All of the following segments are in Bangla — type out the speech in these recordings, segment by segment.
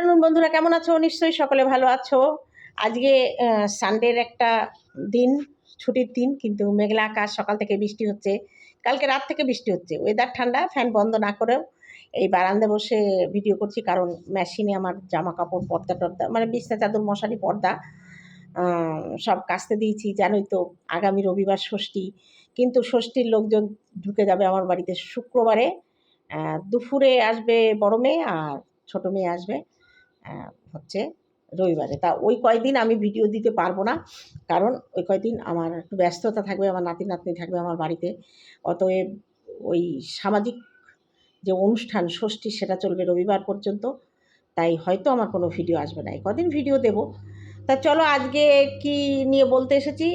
আফটারনুন, বন্ধুরা কেমন আছো? নিশ্চয়ই সকলে ভালো আছো। আজকে সানডের একটা দিন, ছুটির দিন, কিন্তু মেঘলা আকাশ, সকাল থেকে বৃষ্টি হচ্ছে। কালকে রাত থেকে বৃষ্টি হচ্ছে। ওয়েদার ঠান্ডা ফ্যান বন্ধ না করেও এই বারান্দে বসে ভিডিও করছি, কারণ মেশিনে আমার জামা কাপড় পর্দা টর্দা মানে বিছনা চাদর, মশারি, পর্দা সব কাচতে দিয়েছি। জানোই তো, আগামী রবিবার ষষ্ঠী। কিন্তু ষষ্ঠীর লোকজন ঢুকে যাবে আমার বাড়িতে শুক্রবারে। দুপুরে আসবে বড় মেয়ে আর ছোট মেয়ে আসবে। হচ্ছে রবিবারে। তা ওই কয়দিন আমি ভিডিও দিতে পারব না, কারণ ওই কয়দিন আমার একটু ব্যস্ততা থাকবে, আমার নাতি নাতনি থাকবে আমার বাড়িতে। অতএব ওই সামাজিক যে অনুষ্ঠান, ষষ্ঠী, সেটা চলবে রবিবার পর্যন্ত। তাই হয়তো আমার কোনো ভিডিও আসবে না। এই কদিন ভিডিও দেব। তা চলো আজকে কি নিয়ে বলতে এসেছি?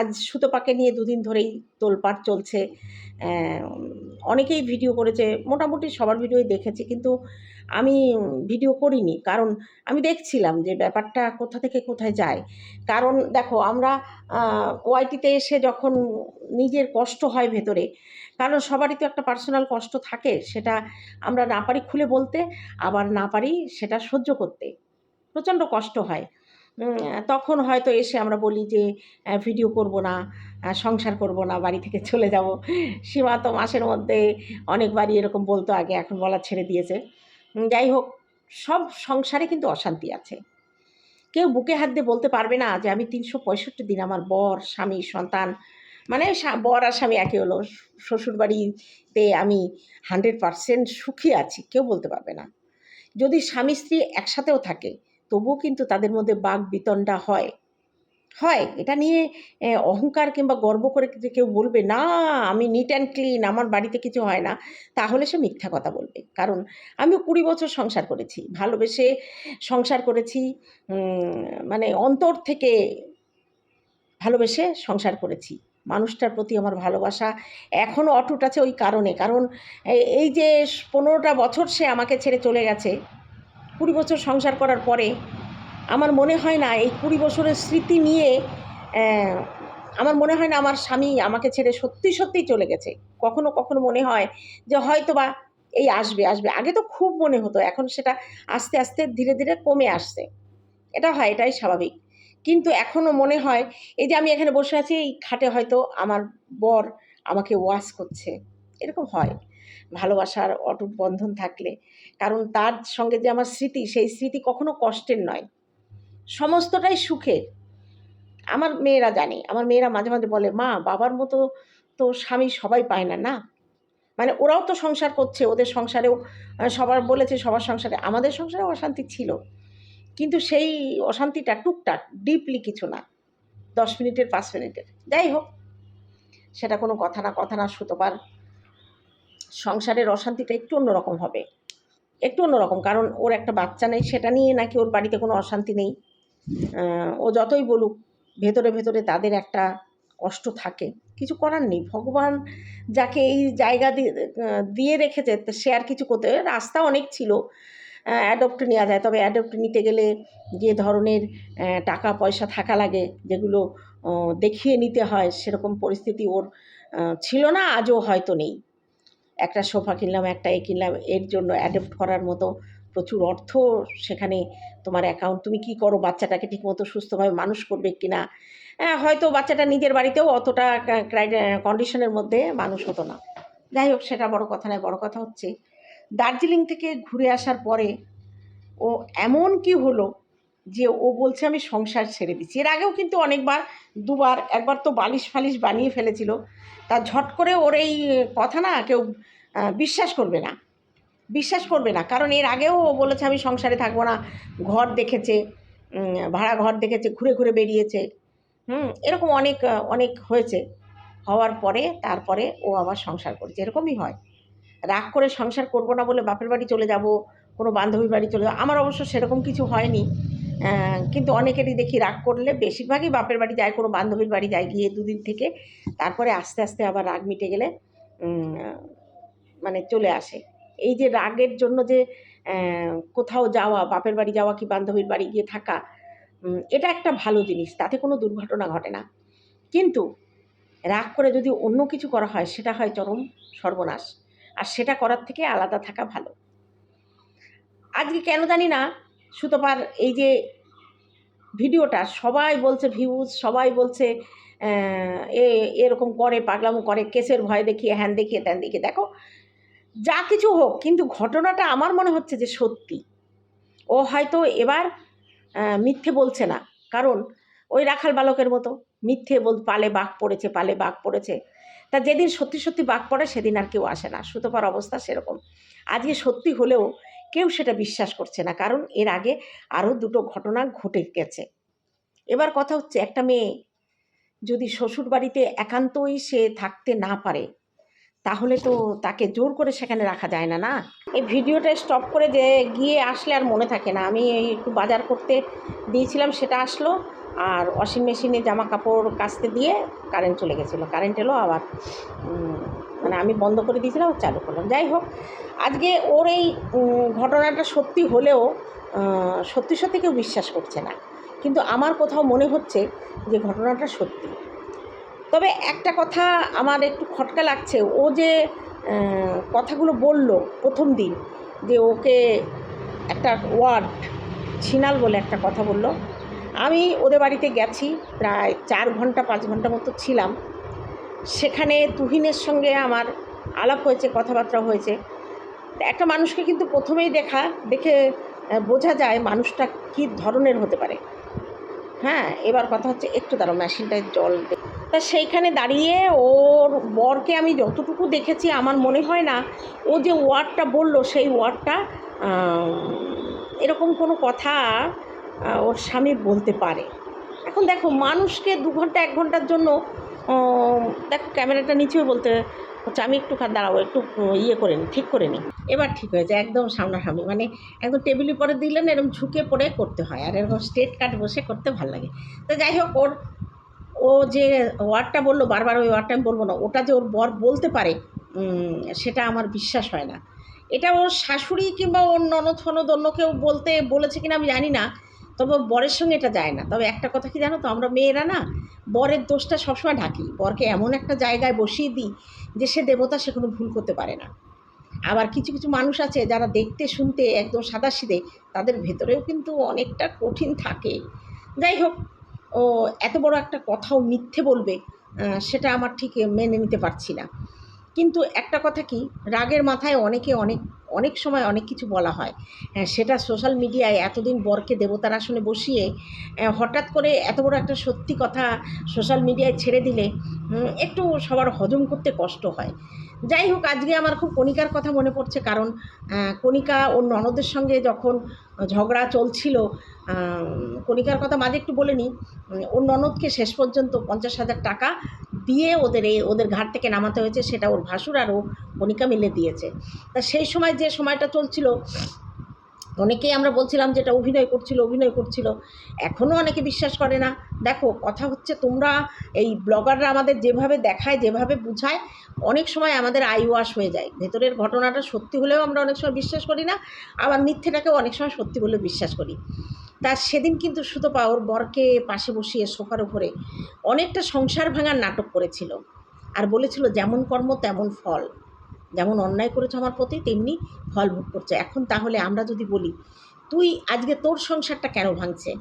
আজ সুতোপাকে নিয়ে দুদিন ধরেই তোলপাড় চলছে। অনেকেই ভিডিও করেছে, মোটামুটি সবার ভিডিওই দেখেছি, কিন্তু আমি ভিডিও করিনি। কারণ আমি দেখছিলাম যে ব্যাপারটা কোথা থেকে কোথায় যায়। কারণ দেখো, আমরা ওয়াইটিতে এসে যখন নিজের কষ্ট হয় ভেতরে, কারণ সবারই তো একটা পার্সোনাল কষ্ট থাকে, সেটা আমরা না পারি খুলে বলতে, আবার না পারি সেটা সহ্য করতে। প্রচণ্ড কষ্ট হয়। তখন হয়তো এসে আমরা বলি যে ভিডিও করব না সংসার করব না, বাড়ি থেকে চলে যাব। সীমা তো মাসের মধ্যে অনেকবারই এরকম বলতো আগে, এখন বলা ছেড়ে দিয়েছে। যাই হোক, সব সংসারে কিন্তু অশান্তি আছে। কেউ বুকে হাত দিয়ে বলতে পারবে না যে, আমি তিনশো পঁয়ষট্টি দিন আমার বর, স্বামী, সন্তান। মানে বর আর স্বামী একই হলো। শ্বশুরবাড়িতে আমি হান্ড্রেড পারসেন্ট সুখী আছি, কেউ বলতে পারবে না। যদি স্বামী স্ত্রী একসাথেও থাকে তবুও কিন্তু তাদের মধ্যে বাঘ বিতণ্ডা হয়। হয়, এটা নিয়ে অহংকার কিংবা গর্ব করে কেউ বলবে, না, আমি নিট অ্যান্ড ক্লিন আমার বাড়িতে কিছু হয় না, তাহলে সে মিথ্যা কথা বলবে। কারণ আমিও কুড়ি বছর সংসার করেছি, ভালোবেসে সংসার করেছি মানে অন্তর থেকে ভালোবেসে সংসার করেছি। মানুষটার প্রতি আমার ভালোবাসা এখনও অটুট আছে ওই কারণে। কারণ এই যে পনেরোটা বছর সে আমাকে ছেড়ে চলে গেছে কুড়ি বছর সংসার করার পরে আমার মনে হয় না এই কুড়ি বছরের স্মৃতি নিয়ে আমার মনে হয় না আমার স্বামী আমাকে ছেড়ে সত্যি সত্যিই চলে গেছে। কখনো কখনো মনে হয় যে হয়তো বা এই আসবে আসবে। আগে তো খুব মনে হতো, এখন সেটা আস্তে আস্তে ধীরে ধীরে কমে আসছে। এটা হয়, এটাই স্বাভাবিক। কিন্তু এখনও মনে হয়, এই যে আমি এখানে বসে আছি, এই খাটে হয়তো আমার বর আমাকে ওয়াশ করছে। এরকম হয়। ভালোবাসার অটুট বন্ধন থাকলে কারণ তার সঙ্গে যে আমার স্মৃতি, সেই স্মৃতি কখনো কষ্টের নয়। সমস্তটাই সুখের। আমার মেয়েরা জানে, আমার মেয়েরা মাঝে মাঝে বলে, মা, বাবার মতো তো স্বামী সবাই পায় না না? মানে ওরাও তো সংসার করছে, ওদের সংসারেও সবার বলেছে সবার সংসারে। আমাদের সংসারেও অশান্তি ছিল। কিন্তু সেই অশান্তিটা টুকটাক ডিপলি কিছু না। দশ মিনিটের, পাঁচ মিনিটের। যাই হোক, সেটা কোনো কথা না কথা না সুতোবার সংসারের অশান্তিটা একটু অন্যরকম হবে। একটু অন্যরকম, কারণ ওর একটা বাচ্চা নেই, সেটা নিয়ে নাকি ওর বাড়িতে কোনো অশান্তি নেই। ও যতই বলুক, ভেতরে ভেতরে তাদের একটা কষ্ট থাকে। কিছু করার নেই। ভগবান যাকে এই জায়গা দিয়ে রেখেছে সে আর কিছু করতে, রাস্তা অনেক ছিল অ্যাডপ্ট নেওয়া যায়। তবে অ্যাডপ্ট নিতে গেলে যে ধরনের টাকা পয়সা থাকা লাগে, যেগুলো দেখিয়ে নিতে হয়, সেরকম পরিস্থিতি ওর ছিল না, আজও হয়তো নেই। একটা সোফা কিনলাম একটা এ কিনলাম, এর জন্য অ্যাডপ্ট করার মতো প্রচুর অর্থ সেখানে তোমার অ্যাকাউন্ট তুমি কি করো? বাচ্চাটাকে ঠিকমতো সুস্থভাবে মানুষ করবে কি না হ্যাঁ হয়তো বাচ্চাটা নিজের বাড়িতেও অতটা ক্রাই কন্ডিশনের মধ্যে মানুষ হতো না। যাই হোক, সেটা বড় কথা নয়, বড় কথা হচ্ছে, দার্জিলিং থেকে ঘুরে আসার পরে ও এমন কি হলো যে ও বলছে, আমি সংসার ছেড়ে দিচ্ছি। এর আগেও কিন্তু অনেকবার, দুবার, একবার তো বালিশ ফালিশ বানিয়ে ফেলেছিল। তা ঝট করে ওর এই কথা না, কেউ বিশ্বাস করবে না। বিশ্বাস করবে না। কারণ এর আগেও ও বলেছে, আমি সংসারে থাকব না। ঘর দেখেছে ভাড়া ঘর দেখেছে, ঘুরে ঘুরে বেরিয়েছে। হুম, এরকম অনেক অনেক হয়েছে। হওয়ার পরে, তারপরে ও আবার সংসার করেছে। এরকমই হয়। রাগ করে সংসার করব না বলে বাপের বাড়ি চলে যাব, কোনো বান্ধবীর বাড়ি চলে যাব, আমার অবশ্য সেরকম কিছু হয়নি। কিন্তু অনেকেরই দেখি রাগ করলে বেশিরভাগই বাপের বাড়ি যায়, কোনো বান্ধবীর বাড়ি যায় গিয়ে দুদিন থেকে। তারপরে আস্তে আস্তে আবার রাগ মিটে গেলে মানে চলে আসে। এই যে রাগের জন্য যে কোথাও যাওয়া, বাপের বাড়ি যাওয়া কি বান্ধবীর বাড়ি গিয়ে থাকা এটা একটা ভালো জিনিস, তাতে কোনো দুর্ঘটনা ঘটে না। কিন্তু রাগ করে যদি অন্য কিছু করা হয়, সেটা হয় চরম সর্বনাশ। আর সেটা করার থেকে আলাদা থাকা ভালো। আজকে কেন জানি না, সুতপার এই যে ভিডিওটা, সবাই বলছে ভিউজ সবাই বলছে এ, এরকম করে, পাগলামো করে, কেসের ভয় দেখিয়ে, হ্যান দেখিয়ে, ত্যান দেখিয়ে। দেখো যা কিছু হোক, কিন্তু ঘটনাটা আমার মনে হচ্ছে যে সত্যি। ও হয়তো এবার মিথ্যে বলছে না। কারণ ওই রাখাল বালকের মতো মিথ্যে বল, পালে বাঘ পড়েছে, পালে বাঘ পড়েছে। তা যেদিন সত্যি সত্যি বাঘ পড়ে, সেদিন আর কেউ আসে না। সুতপার অবস্থা সেরকম। আজকে সত্যি হলেও কেউ সেটা বিশ্বাস করছে না। কারণ এর আগে আরও দুটো ঘটনা ঘটে গেছে। এবার কথা হচ্ছে, একটা মেয়ে যদি শ্বশুর বাড়িতে একান্তই সে থাকতে না পারে তাহলে তো তাকে জোর করে সেখানে রাখা যায় না না? এই ভিডিওটা স্টপ করে যে গিয়ে আসলে আর মনে থাকে না। আমি একটু বাজার করতে দিয়েছিলাম, সেটা আসলো। আর ওয়াশিং মেশিনে জামা কাপড় কাচতে দিয়ে কারেন্ট চলে গেছিল। কারেন্ট এলো আবার মানে আমি বন্ধ করে দিয়েছিলাম চালু করলাম যাই হোক, আজকে ওর এই ঘটনাটা সত্যি হলেও সত্যি সত্যি কেউ বিশ্বাস করছে না। কিন্তু আমার কোথাও মনে হচ্ছে যে ঘটনাটা সত্যি। তবে একটা কথা আমার একটু খটকা লাগছে। ও যে কথাগুলো বলল প্রথম দিন যে ওকে একটা ওয়ার্ড, ছিনাল বলে একটা কথা বলল। আমি ওদের বাড়িতে গেছি, প্রায় চার ঘণ্টা, পাঁচ ঘণ্টা মতো ছিলাম। সেখানে তুহিনের সঙ্গে আমার আলাপ হয়েছে, কথাবার্তা হয়েছে। একটা মানুষকে কিন্তু প্রথমেই দেখা, দেখে বোঝা যায় মানুষটা কী ধরনের হতে পারে। হ্যাঁ এবার কথা হচ্ছে একটু দাঁড়ো মেশিনটায় জল তা সেইখানে দাঁড়িয়ে ওর বরকে আমি যতটুকু দেখেছি, আমার মনে হয় না, ও যে ওয়ার্ডটা বলল সেই ওয়ার্ডটা এরকম কোনো কথা ওর স্বামী বলতে পারে। এখন দেখো, মানুষকে দু ঘণ্টা, এক ঘণ্টার জন্য দেখো, ক্যামেরাটা নিচেও বলতে হচ্ছে, আমি একটু দাঁড়াবো, একটু ইয়ে করে নিই ঠিক করে নিই এবার ঠিক হয়েছে একদম সামনাসামনি মানে একদম টেবিলের পরে দিলেন এরকম ঝুঁকে পড়ে করতে হয়, আর এরকম স্ট্রেট কাট বসে করতে ভালো লাগে। তো যাই হোক, ওর ও যে ওয়ার্ডটা বলল বারবার ওই ওয়ার্ডটা আমি বলব না, ওটা যে ওর বর বলতে পারে সেটা আমার বিশ্বাস হয় না। এটা ওর শাশুড়ি কিংবা ওর ননদ ফনদ অন্য কেউ বলতে বলেছে কিনা আমি জানি না, তবে বরের সঙ্গে এটা যায় না। তবে একটা কথা কি জানো তো, আমরা মেয়েরা না, বরের দোষটা সবসময় ঢাকি। বরকে এমন একটা জায়গায় বসিয়ে দিই যে সে দেবতা সে কোনো ভুল করতে পারে না। আবার কিছু কিছু মানুষ আছে যারা দেখতে, শুনতে একদম সাদাসিদে, তাদের ভেতরেও কিন্তু অনেকটা কঠিন থাকে। যাই হোক ও এত বড় একটা কথাও মিথ্যে বলবে সেটা আমার ঠিক মেনে নিতে পারছি না। কিন্তু একটা কথা কি রাগের মাথায় অনেকে অনেক অনেক সময় অনেক কিছু বলা হয়। হ্যাঁ, সেটা সোশ্যাল মিডিয়ায় এতদিন বরকে দেবতার আসনে বসিয়ে হঠাৎ করে এত বড় একটা সত্যি কথা সোশ্যাল মিডিয়ায় ছেড়ে দিলে একটু সবার হজম করতে কষ্ট হয়। যাই হোক আজকে আমার খুব কণিকার কথা মনে পড়ছে কারণ কণিকা ওর ননদের সঙ্গে যখন ঝগড়া চলছিল কণিকার কথা মাঝে একটু বলে নিই ওর ননদকে শেষ পর্যন্ত পঞ্চাশ হাজার টাকা দিয়ে ওদের এই, ওদের ঘাট থেকে নামাতে হয়েছে, সেটা ওর ভাসুর আর ও কণিকা মিলে দিয়েছে। তা সেই সময় যে সময়টা চলছিল, অনেকেই আমরা বলছিলাম যেটা অভিনয় করছিল অভিনয় করছিল। এখনও অনেকে বিশ্বাস করে না। দেখো, কথা হচ্ছে তোমরা এই ব্লগাররা আমাদের যেভাবে দেখায়, যেভাবে বুঝায়, অনেক সময় আমাদের আই ওয়াশ হয়ে যায়। ভেতরের ঘটনাটা সত্যি হলেও আমরা অনেক সময় বিশ্বাস করি না, আবার মিথ্যেটাকেও অনেক সময় সত্যি বলে বিশ্বাস করি। তা সেদিন কিন্তু সুতপা ওর বরকে পাশে বসিয়ে সোফার উপরে অনেকটা সংসার ভাঙার নাটক করেছিল। আর বলেছিল, যেমন কর্ম, তেমন ফল। যেমন অন্যায় করেছ আমার প্রতি তেমনি ফল ভোগ করছে। এখন তাহলে আমরা যদি বলি, তুই আজকে তোর সংসারটা কেন ভাঙছে?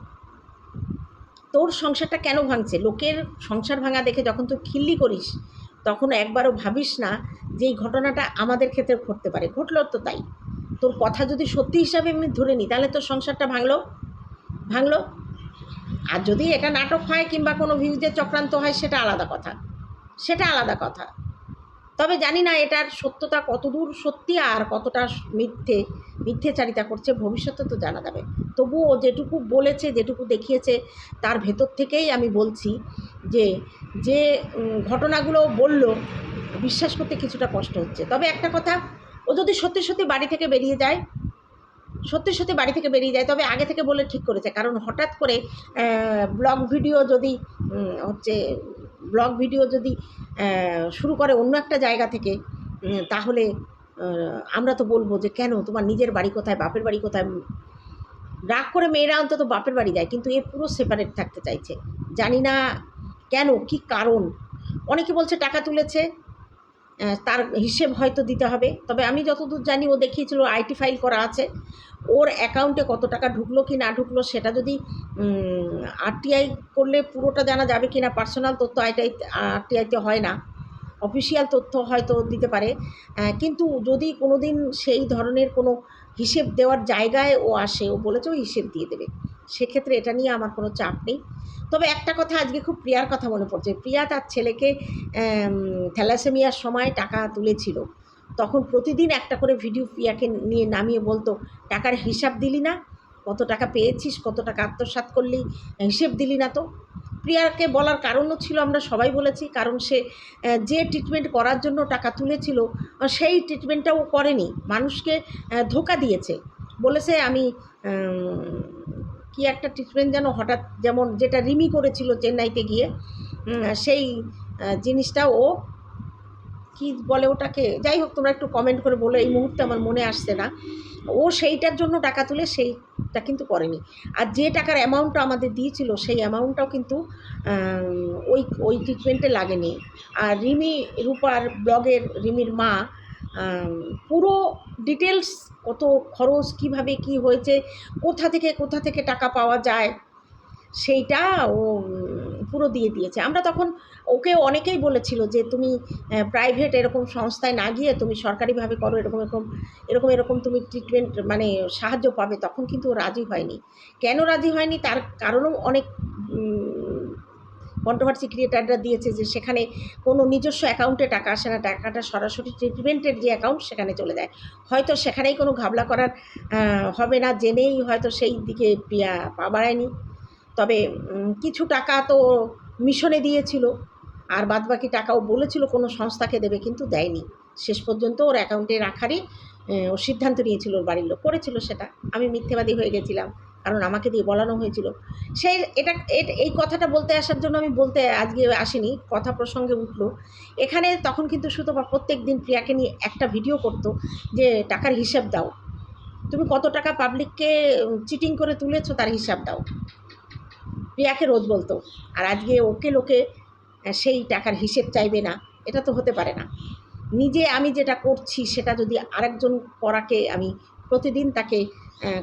তোর সংসারটা কেন ভাঙছে? লোকের সংসার ভাঙা দেখে যখন তুই খিল্লি করিস, তখন একবারও ভাবিস না যে এই ঘটনাটা আমাদের ক্ষেত্রে ঘটতে পারে। ঘটলো তো তাই। তোর কথা যদি সত্যি হিসাবে আমি ধরে নিই, তাহলে তোর সংসারটা ভাঙলো? ভাঙলো। আর যদি এটা নাটক হয় কিংবা কোনো ভিউজের চক্রান্ত হয়, সেটা আলাদা কথা। সেটা আলাদা কথা। তবে জানি না এটার সত্যতা কতদূর সত্যি আর কতটা মিথ্যে, মিথ্যেচারিতা করছে, ভবিষ্যতে তো জানা যাবে। তবুও যেটুকু বলেছে, যেটুকু দেখিয়েছে, তার ভেতর থেকেই আমি বলছি যে যে ঘটনাগুলো বলল, বিশ্বাস করতে কিছুটা কষ্ট হচ্ছে। তবে একটা কথা, ও যদি সত্যি সত্যি বাড়ি থেকে বেরিয়ে যায় সত্যি সত্যি বাড়ি থেকে বেরিয়ে যায়। তবে আগে থেকে বলে ঠিক করেছে। কারণ হঠাৎ করে ব্লগ ভিডিও যদি হচ্ছে ব্লগ ভিডিও যদি শুরু করে অন্য একটা জায়গা থেকে তাহলে আমরা তো বলব যে কেন তোমার নিজের বাড়ি কোথায়, বাপের বাড়ি কোথায়? রাগ করে মেয়েরা অন্তত বাপের বাড়ি যায়, কিন্তু এ পুরো সেপারেট থাকতে চাইছে। জানি না কেন, কি কারণ? অনেকে বলছে টাকা তুলেছে তার হিসেব হয়তো দিতে হবে। তবে আমি যতদূর জানি, ও দেখিয়েছিল আইটি ফাইল করা আছে। ওর অ্যাকাউন্টে কত টাকা ঢুকলো কি না ঢুকলো, সেটা যদি আরটিআই করলে পুরোটা জানা যাবে কি না? পার্সোনাল তথ্য আইটাই আরটিআইতে হয় না। অফিসিয়াল তথ্য হয়তো দিতে পারে। কিন্তু যদি কোনো দিন সেই ধরনের কোনো হিসেব দেওয়ার জায়গায় ও আসে, ও বলেছে ও হিসেব দিয়ে দেবে। সেক্ষেত্রে এটা নিয়ে আমার কোনো চাপ নেই। তবে একটা কথা আজকে খুব প্রিয়ার কথা মনে পড়ছে। প্রিয়া তার ছেলেকে থ্যালাসেমিয়ার সময় টাকা তুলেছিল। তখন প্রতিদিন একটা করে ভিডিও প্রিয়াকে নিয়ে নামিয়ে বলতো, টাকার হিসাব দিলি না? কত টাকা পেয়েছিস? কত টাকা আত্মসাৎ করলি? হিসেব দিলি না তো? প্রিয়াকে বলার কারণও ছিল, আমরা সবাই বলেছি, কারণ সে যে ট্রিটমেন্ট করার জন্য টাকা তুলেছিল সেই ট্রিটমেন্টটাও করেনি। মানুষকে ধোকা দিয়েছে। বলেছে, আমি কি একটা ট্রিটমেন্ট যেন হঠাৎ যেমন যেটা রিমি করেছিল চেন্নাইতে গিয়ে সেই জিনিসটা ও কি বলে ওটাকে, যাই হোক তোমরা একটু কমেন্ট করে বলো, এই মুহূর্তে আমার মনে আসছে না। ও সেইটার জন্য টাকা তুলে সেইটা কিন্তু করেনি। আর যে টাকার অ্যামাউন্টটা আমাদের দিয়েছিল, সেই অ্যামাউন্টটাও কিন্তু ওই ওই ট্রিটমেন্টে লাগেনি। আর রিমি, রূপার ব্লগের রিমির মা পুরো ডিটেলস কত খরচ, কীভাবে কি হয়েছে, কোথা থেকে কোথা থেকে টাকা পাওয়া যায়, সেইটা ও পুরো দিয়ে দিয়েছে। আমরা তখন ওকে অনেকেই বলেছিল যে তুমি প্রাইভেট এরকম সংস্থায় না গিয়ে তুমি সরকারিভাবে করো, এরকম এরকম এরকম এরকম তুমি ট্রিটমেন্ট মানে সাহায্য পাবে। তখন কিন্তু ও রাজি হয়নি। কেন রাজি হয়নি? তার কারণও অনেক কন্ট্রোভার্সি ক্রিয়েটাররা দিয়েছে যে সেখানে কোনো নিজস্ব অ্যাকাউন্টে টাকা আসে না, টাকাটা সরাসরি ট্রিটমেন্টের যে অ্যাকাউন্ট সেখানে চলে যায়। হয়তো সেখানেই কোনো ঘাবলা করার হবে না, জেনেই হয়তো সেই দিকে পা বাড়ায়নি। তবে কিছু টাকা তো মিশনে দিয়েছিল, আর বাদবাকি টাকাও বলেছিল, কোনো সংস্থাকে দেবে কিন্তু দেয়নি। শেষ পর্যন্ত ওর অ্যাকাউন্টে রাখারই ও সিদ্ধান্ত নিয়েছিল, ওর বাড়ির লোক করেছিল সেটা। আমি মিথ্যেবাদী হয়ে গেছিলাম। কারণ আমাকে দিয়ে বলানো হয়েছিল। সেই এটা এই কথাটা বলতে আসার জন্য আমি বলতে আজকে আসিনি, কথা প্রসঙ্গে উঠল। এখানে তখন কিন্তু সুতপা প্রত্যেক দিন প্রিয়াকে নিয়ে একটা ভিডিও করতো যে, টাকার হিসাব দাও। তুমি কত টাকা পাবলিককে চিটিং করে তুলেছো তার হিসাব দাও। প্রিয়াকে রোজ বলতো, আর আজকে ওকে লোকে সেই টাকার হিসেব চাইবে না। এটা তো হতে পারে না। নিজে আমি যেটা করছি সেটা যদি আরেকজন করাকে আমি প্রতিদিন তাকে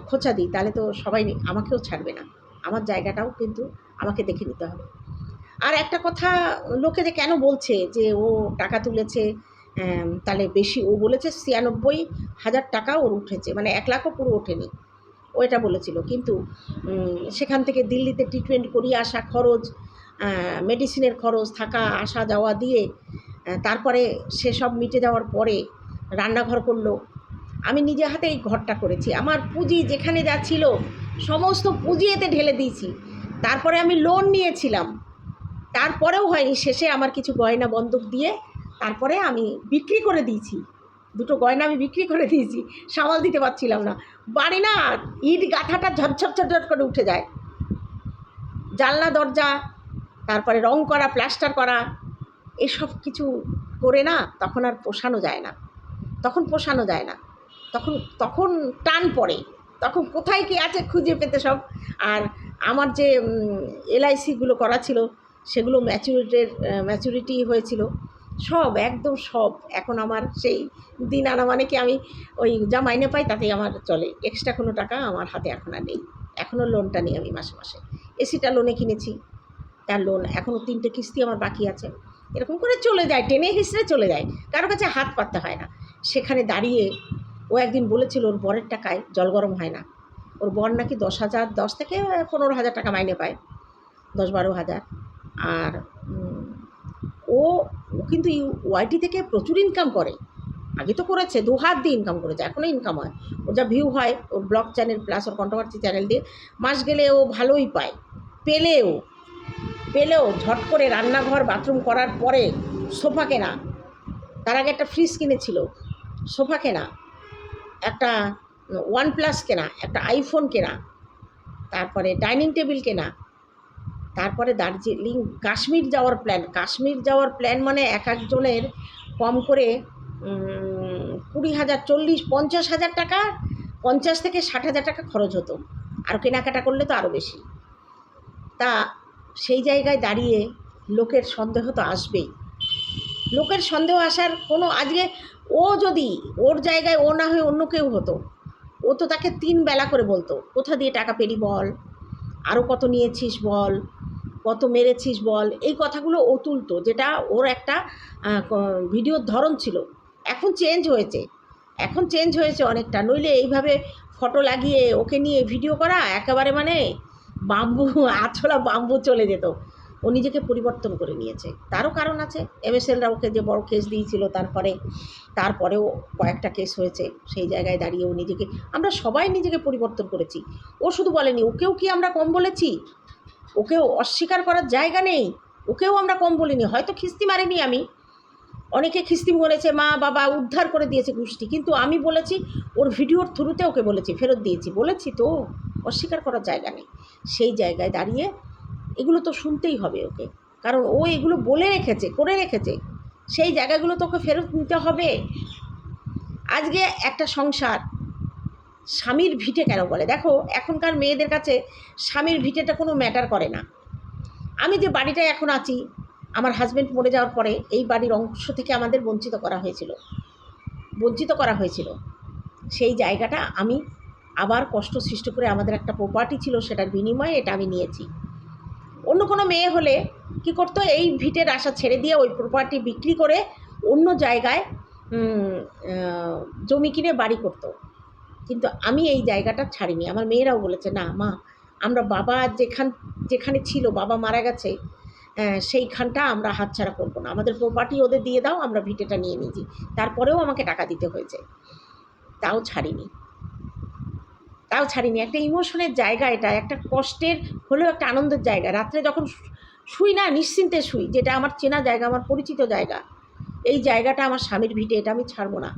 খোঁচা দিই, তাহলে তো সবাই আমাকেও ছাড়বে না। আমার জায়গাটাও কিন্তু আমাকে দেখে নিতে হবে। আর একটা কথা, লোকে যে কেন বলছে যে ও টাকা তুলেছে তাহলে বেশি, ও বলেছে ছিয়ানব্বই হাজার টাকা ওর উঠেছে মানে এক লাখও পুরো ওঠেনি। ও এটা বলেছিল, কিন্তু সেখান থেকে দিল্লিতে ট্রিটমেন্ট করিয়ে আসা খরচ মেডিসিনের খরচ, থাকা, আসা, যাওয়া দিয়ে তারপরে সেসব মিটে যাওয়ার পরে রান্নাঘর করল আমি নিজে হাতে এই ঘরটা করেছি। আমার পুঁজি যেখানে যা ছিল, সমস্ত পুঁজি এতে ঢেলে দিয়েছি। তারপরে আমি লোন নিয়েছিলাম। তারপরেও হয়নি। শেষে আমার কিছু গয়না বন্ধক দিয়ে তারপরে আমি বিক্রি করে দিয়েছি। দুটো গয়না আমি বিক্রি করে দিয়েছি। সামাল দিতে পারছিলাম না। বাড়ি না, ইট গাঁথাটা ঝরঝর ঝরঝর করে উঠে যায়। জানলা, দরজা, তারপরে রং করা প্লাস্টার করা, এসব কিছু করে না, তখন আর পোষানো যায় না। তখন পোষানো যায় না। তখন তখন টান পড়ে। তখন কোথায় কি আছে খুঁজে পেতে সব। আর আমার যে এলআইসিগুলো করা ছিল, সেগুলো ম্যাচুরিটির ম্যাচুরিটি হয়েছিল। সব, একদম সব। এখন আমার সেই দিন আনা মানে কি আমি ওই যা মাইনে পাই তাতেই আমার চলে। এক্সট্রা কোনো টাকা আমার হাতে এখন আর নেই। এখনও লোনটা নেই আমি মাসে মাসে। এসিটা লোনে কিনেছি। তার লোন এখনও তিনটে কিস্তি আমার বাকি আছে। এরকম করে চলে যায়, টেনে হিসড়ে চলে যায়। কারও কাছে হাত পাততে হয় না। সেখানে দাঁড়িয়ে ও একদিন বলেছিল, ওর বরের টাকায় জল গরম হয় না। ওর বর নাকি দশ হাজার, দশ থেকে পনেরো হাজার টাকা মাইনে পায়, দশ বারো হাজার। আর ও কিন্তু ওয়াইটি থেকে প্রচুর ইনকাম করে। আগে তো করেছে, দু হাত দিয়ে ইনকাম করেছে এখনও ইনকাম হয়। ওর যা ভিউ হয়, ওর ব্লগ চ্যানেল প্লাস ওর কন্ট্রোভার্সি চ্যানেল দিয়ে, মাস গেলে ও ভালোই পায়। পেলেও পেলেও ঝট করে রান্নাঘর বাথরুম করার পরে সোফা কেনা। তার আগে একটা ফ্রিজ কিনেছিল, সোফা কেনা। একটা ওয়ান প্লাস কেনা, একটা আইফোন কেনা, তারপরে ডাইনিং টেবিল কেনা, তারপরে দার্জিলিং, কাশ্মীর যাওয়ার প্ল্যান কাশ্মীর যাওয়ার প্ল্যান মানে এক একজনের কম করে কুড়ি হাজার, চল্লিশ, পঞ্চাশ হাজার টাকা, পঞ্চাশ থেকে ষাট হাজার টাকা খরচ হতো। আর কেনাকাটা করলে তো আরও বেশি। তা সেই জায়গায় দাঁড়িয়ে লোকের সন্দেহ তো আসবেই। লোকের সন্দেহ আসার কোনো, আজকে ও যদি ওর জায়গায় ও না হয়ে অন্য কেউ হতো, ও তো তাকে তিন বেলা করে বলতো, কোথা দিয়ে টাকা পেলি বল? আরও কত নিয়েছিস বল? কত মেরেছিস বল? এই কথাগুলো ও তুলতো, যেটা ওর একটা ভিডিওর ধরন ছিল। এখন চেঞ্জ হয়েছে। এখন চেঞ্জ হয়েছে অনেকটা। নইলে এইভাবে ফটো লাগিয়ে ওকে নিয়ে ভিডিও করা একেবারে মানে বাম্বু আছলা বাম্বু চলে যেত। ও নিজেকে পরিবর্তন করে নিয়েছে। তারও কারণ আছে এম এস এমএসএলরা ওকে যে বড় কেস দিয়েছিল তারপরে, তারপরেও কয়েকটা কেস হয়েছে, সেই জায়গায় দাঁড়িয়ে ও নিজেকে, আমরা সবাই নিজেকে পরিবর্তন করেছি। ও শুধু বলেনি, ওকেও কি আমরা কম বলেছি? ওকেও অস্বীকার করার জায়গা নেই। ওকেও আমরা কম বলিনি। হয়তো খিস্তি মারিনি আমি। অনেকে খিস্তি বলেছে মা, বাবা, উদ্ধার করে দিয়েছে গোষ্ঠী। কিন্তু আমি বলেছি, ওর ভিডিওর থ্রুতে ওকে বলেছি, ফেরত দিয়েছি। বলেছি তো, অস্বীকার করার জায়গা নেই। সেই জায়গায় দাঁড়িয়ে এগুলো তো শুনতেই হবে ওকে। কারণ ও এগুলো বলে রেখেছে, করে রেখেছে। সেই জায়গাগুলো তো ওকে ফেরত নিতে হবে। আজকে একটা সংসার, স্বামীর ভিটে কেন বলে? দেখো, এখনকার মেয়েদের কাছে স্বামীর ভিটেটা কোনো ম্যাটার করে না। আমি যে বাড়িটায় এখন আছি, আমার হাজব্যান্ড মরে যাওয়ার পরে এই বাড়ির অংশ থেকে আমাদের বঞ্চিত করা হয়েছিল। বঞ্চিত করা হয়েছিল। সেই জায়গাটা আমি আবার কষ্ট সৃষ্টি করে আমাদের একটা প্রপার্টি ছিল, সেটার বিনিময়ে এটা আমি নিয়েছি। অন্য কোনো মেয়ে হলে কি করতো? এই ভিটের আশা ছেড়ে দিয়ে ওই প্রপার্টি বিক্রি করে অন্য জায়গায় জমি কিনে বাড়ি করতো। কিন্তু আমি এই জায়গাটা ছাড়িনি। আমার মেয়েরাও বলেছে, না, মা, আমরা বাবা যেখান, যেখানে ছিল, বাবা মারা গেছে সেইখানটা আমরা হাতছাড়া করব না। আমাদের প্রপার্টি ওদের দিয়ে দাও, আমরা ভিটেটা নিয়ে নিয়েছি তারপরেও আমাকে টাকা দিতে হয়েছে। তাও ছাড়িনি। তাও ছাড়িনি। একটা ইমোশনের জায়গা এটা, একটা কষ্টের হলেও একটা আনন্দের জায়গা। রাত্রে যখন শুই না, নিশ্চিন্তে শুই, যেটা আমার চেনা জায়গা, আমার পরিচিত জায়গা, এই জায়গাটা আমার স্বামীর ভিটে, এটা আমি ছাড়বো না।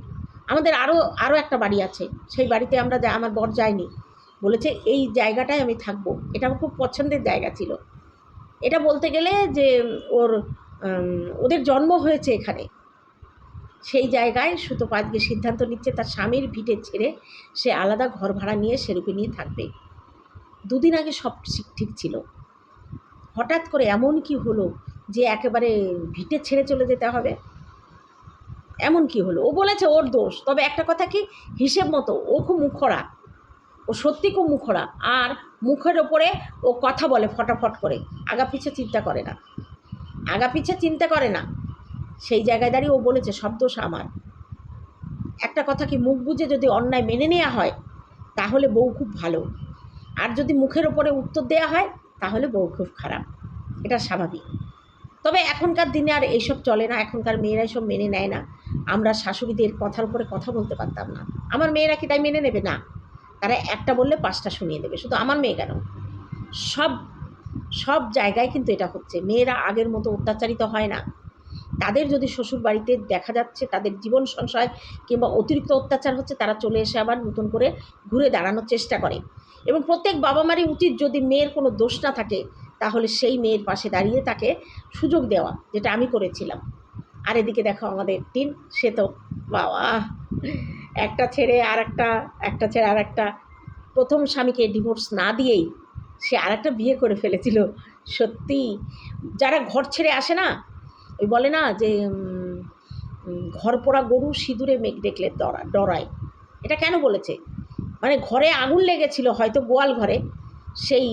আমাদের আরও আরও একটা বাড়ি আছে, সেই বাড়িতে আমরা আমার বর যায়নি। বলেছে, এই জায়গাটায় আমি থাকব। এটা আমার খুব পছন্দের জায়গা ছিল। এটা বলতে গেলে যে, ওর ওদের জন্ম হয়েছে এখানে। সেই জায়গায় সুতপা আজকে সিদ্ধান্ত নিচ্ছে তার স্বামীর ভিটে ছেড়ে সে আলাদা ঘর ভাড়া নিয়ে সেরূপে নিয়ে থাকবে। দুদিন আগে সব ঠিক- ঠিক ছিল। হঠাৎ করে এমন কি হলো যে একেবারে ভিটে ছেড়ে চলে যেতে হবে? এমন কি হলো? ও বলেছে ওর দোষ। তবে একটা কথা কি? হিসেব মতো। ও খুব মুখরা। ও সত্যি খুব মুখরা। আর মুখের ওপরে ও কথা বলে ফটাফট করে। আগা পিছে চিন্তা করে না। আগা পিছে চিন্তা করে না। সেই জায়গায় দাঁড়িয়ে ও বলেছে সব দোষ আমার। একটা কথা কি মুখ বুঝে যদি অন্যায় মেনে নেওয়া হয়, তাহলে বউ খুব ভালো। আর যদি মুখের ওপরে উত্তর দেওয়া হয়, তাহলে বউ খুব খারাপ। এটা স্বাভাবিক। তবে এখনকার দিনে আর এইসব চলে না। এখনকার মেয়েরা এসব মেনে নেয় না। আমরা শাশুড়িদের কথার উপরে কথা বলতে পারতাম না। আমার মেয়েরা কি তাই মেনে নেবে? না। তারা একটা বললে পাঁচটা শুনিয়ে দেবে। শুধু আমার মেয়ে কেন? সব সব জায়গায় কিন্তু এটা হচ্ছে। মেয়েরা আগের মতো অত্যাচারিত হয় না। তাদের যদি শ্বশুর বাড়িতে দেখা যাচ্ছে তাদের জীবন সংশয় কিংবা অতিরিক্ত অত্যাচার হচ্ছে, তারা চলে এসে আবার নতুন করে ঘুরে দাঁড়ানোর চেষ্টা করে। এবং প্রত্যেক বাবা মারই উচিত যদি মেয়ের কোনো দোষ না থাকে, তাহলে সেই মেয়ের পাশে দাঁড়িয়ে তাকে সুযোগ দেওয়া, যেটা আমি করেছিলাম। আর এদিকে দেখো আমাদের টিন, সে তো বাবা, একটা ছেড়ে আর একটা একটা ছেড়ে আর একটা। প্রথম স্বামীকে ডিভোর্স না দিয়েই সে আর একটা বিয়ে করে ফেলেছিল। সত্যি, যারা ঘর ছেড়ে আসে না ওই বলে না যে ঘর পোড়া গরু সিঁদুরে মেঘ দেখলে ডরা ডরায়। এটা কেন বলেছে? মানে ঘরে আগুন লেগেছিল হয়তো গোয়াল ঘরে, সেই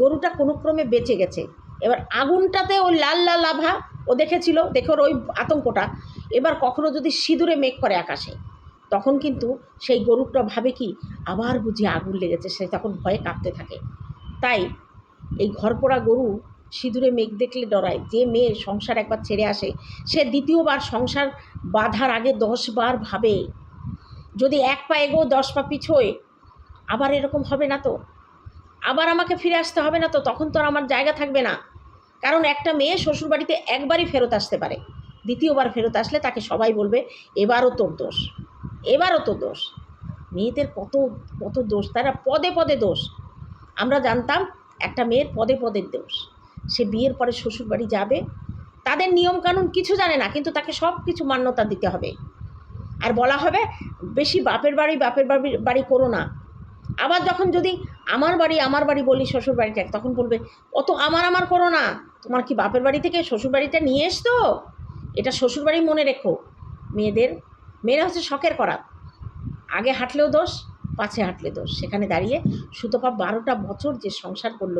গরুটা কোনো ক্রমে বেঁচে গেছে। এবার আগুনটাতে ওই লাল লাল আভা ও দেখেছিল, দেখে ওর ওই আতঙ্কটা। এবার কখনো যদি সিঁদুরে মেঘ করে আকাশে, তখন কিন্তু সেই গরুটা ভাবে কি আবার বুঝি আগুন লেগেছে, সে তখন ভয়ে কাঁপতে থাকে। তাই এই ঘরপোড়া গরু সিঁদুরে মেঘ দেখলে ডরায়। যে মেয়ে সংসার একবার ছেড়ে আসে, সে দ্বিতীয়বার সংসার বাঁধার আগে দশ বার ভাবে, যদি এক পা এগো দশ পা পিছোয়, আবার এরকম হবে না তো? আবার আমাকে ফিরে আসতে হবে না তো? তখন তো আর আমার জায়গা থাকবে না। কারণ একটা মেয়ে শ্বশুরবাড়িতে একবারই ফেরত আসতে পারে। দ্বিতীয়বার ফেরত আসলে তাকে সবাই বলবে, এবারও তোর দোষ, এবারও তোর দোষ। মেয়েদের কত কত দোষ, তারা পদে পদে দোষ। আমরা জানতাম একটা মেয়ের পদে পদে দোষ। সে বিয়ের পরে শ্বশুরবাড়ি যাবে, তাদের নিয়মকানুন কিছু জানে না, কিন্তু তাকে সব কিছু মান্যতা দিতে হবে। আর বলা হবে, বেশি বাপের বাড়ি বাপের বাড়ি বাড়ি করো না। আবার যখন যদি আমার বাড়ি আমার বাড়ি বলি শ্বশুর বাড়িটা তখন বলবে, অত আমার আমার করো না। তোমার কি বাপের বাড়ি থেকে শ্বশুর বাড়িটা নিয়ে এসতো এটা শ্বশুরবাড়ি মনে রেখো। মেয়েদের, মেয়েরা হচ্ছে শখের করা। আগে হাঁটলেও দোষ পাছে হাঁটলে দোষ। সেখানে দাঁড়িয়ে সুতপা বারোটা বছর যে সংসার করল,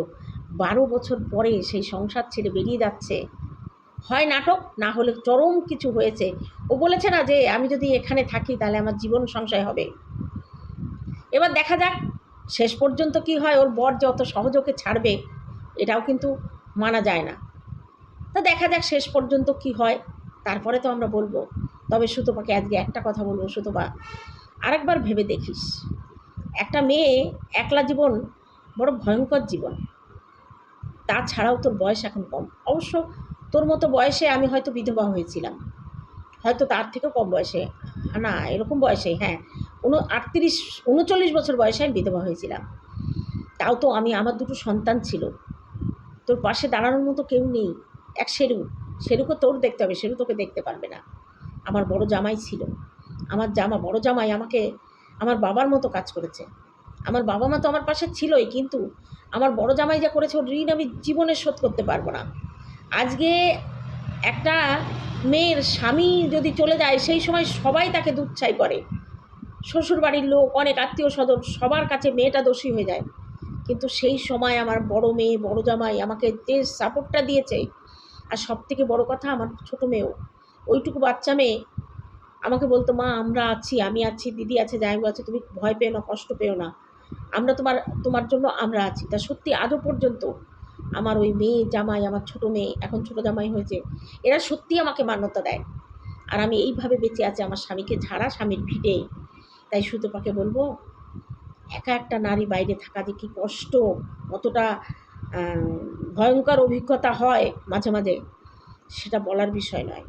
বারো বছর পরে সেই সংসার ছেড়ে বেরিয়ে যাচ্ছে। হয় নাটক, না হলে চরম কিছু হয়েছে। ও বলেছে না যে, আমি যদি এখানে থাকি তাহলে আমার জীবন সংশয় হবে। এবার দেখা যাক, শেষ পর্যন্ত কি হয়, ওর বর যত ওকে ছাড়বে, এটাও কিন্তু মানা যায় না। তা দেখা যাক শেষ পর্যন্ত কি হয়, তারপরে তো আমরা বলব। তবে সুতোপাকে আজকে একটা কথা বলব, সুতোপা আরেকবার ভেবে দেখিস। একটা মেয়ে একলা জীবন বড় ভয়ঙ্কর জীবন। তাছাড়াও তোর বয়স এখন কম। অবশ্য তোর মতো বয়সে আমি হয়তো বিধবা হয়েছিলাম। হয়তো তার থেকেও কম বয়সে। না, এরকম বয়সে হ্যাঁ। উনো, আটত্রিশ, উনচল্লিশ বছর বয়সে আমি বিধবা হয়েছিলাম। তাও তো আমি, আমার দুটো সন্তান ছিল। তোর পাশে দাঁড়ানোর মতো কেউ নেই। এক শেরু। শেরুকে তোর দেখতে হবে। শেরু তোকে দেখতে পারবে না। আমার বড় জামাই ছিল। আমার জামা, বড় জামাই আমাকে আমার বাবার মতো কাজ করেছে। আমার বাবা মা তো আমার পাশে ছিলই, কিন্তু আমার বড় জামাই যা করেছে, ওর ঋণ আমি জীবনে শোধ করতে পারব না। আজকে একটা মেয়ের স্বামী যদি চলে যায়, সেই সময় সবাই তাকে দুচ্ছাই করে। শ্বশুর বাড়ির লোক, অনেক আত্মীয় স্বজন সবার কাছে মেয়েটা দোষী হয়ে যায়। কিন্তু সেই সময় আমার বড় মেয়ে, বড় জামাই আমাকে যে সাপোর্টটা দিয়েছে, আর সব থেকে বড় কথা আমার ছোটো মেয়েও, ওইটুকু বাচ্চা মেয়ে আমাকে বলতো, মা, আমরা আছি, আমি আছি, দিদি আছে জামাইবু আছে, তুমি ভয় পেও না, কষ্ট পেও না। আমরা তোমার তোমার জন্য আমরা আছি। তা সত্যি আজও পর্যন্ত আমার ওই মেয়ে জামাই, আমার ছোট মেয়ে, এখন ছোট জামাই হয়েছে, এরা সত্যি আমাকে মান্যতা দেয়। আর আমি এইভাবে বেঁচে আছি, আমার স্বামীকে ছাড়া স্বামীর ভিড়ে। তাই সুতোপাকে বলব, একা একটা নারী বাইরে থাকা যে কী কষ্ট, কতটা ভয়ঙ্কর অভিজ্ঞতা হয় মাঝে মাঝে, সেটা বলার বিষয় নয়।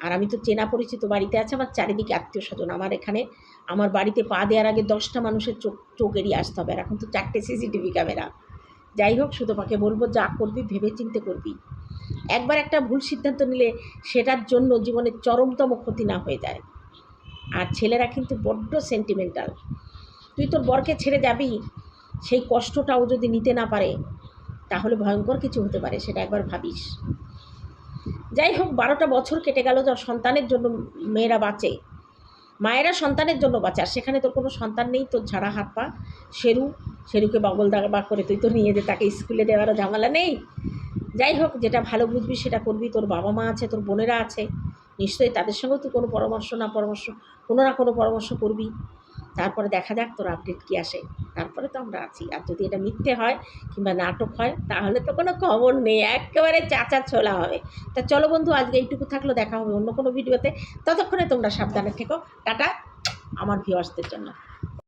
আর আমি তো চেনা পরিচিত বাড়িতে আছে, আমার চারিদিকে আত্মীয় স্বজন। আমার এখানে, আমার বাড়িতে পা দেওয়ার আগে দশটা মানুষের চোখ চোখ এড়িয়ে আসতে হবে। আর এখন তো চারটে সিসিটিভি ক্যামেরা। যাই হোক সুতোপাকে বলব, যা করবি ভেবে চিন্তে করবি। একবার একটা ভুল সিদ্ধান্ত নিলে সেটার জন্য জীবনের চরমতম ক্ষতি না হয়ে যায়। আর ছেলেরা কিন্তু বড্ড সেন্টিমেন্টাল তুই তোর বরকে ছেড়ে যাবি, সেই কষ্টটাও যদি নিতে না পারে, তাহলে ভয়ঙ্কর কিছু হতে পারে, সেটা একবার ভাবিস। যাই হোক বারোটা বছর কেটে গেল যা সন্তানের জন্য মেয়েরা বাঁচে। মায়েরা সন্তানের জন্য বাঁচে। আর সেখানে তোর কোনো সন্তান নেই তোর ঝাড়া হাত পা, শেরু, শেরুকে বগল দাবা করে তুই তো নিয়ে যে তাকে স্কুলে দেওয়ারও ঝামেলা নেই। যাই হোক যেটা ভালো বুঝবি সেটা করবি, তোর বাবা মা আছে, তোর বোনেরা আছে, নিশ্চয়ই তাদের সঙ্গেও তুই কোনো পরামর্শ না পরামর্শ, কোনো না কোনো পরামর্শ করবি। তারপরে দেখা যাক তোর আপডেট কী আসে। তারপরে তো আমরা আছি। আর যদি এটা মিথ্যে হয় কিংবা নাটক হয়, তাহলে তো কোনো খবর নেই। একেবারে চাচা ছোলা হবে। তা চলো বন্ধু, আজকে এইটুকু থাকল, দেখা হবে অন্য কোনো ভিডিওতে। ততক্ষণে তোমরা সাবধানে থেকো। টাটা, আমার ভিউয়ার্সদের জন্য।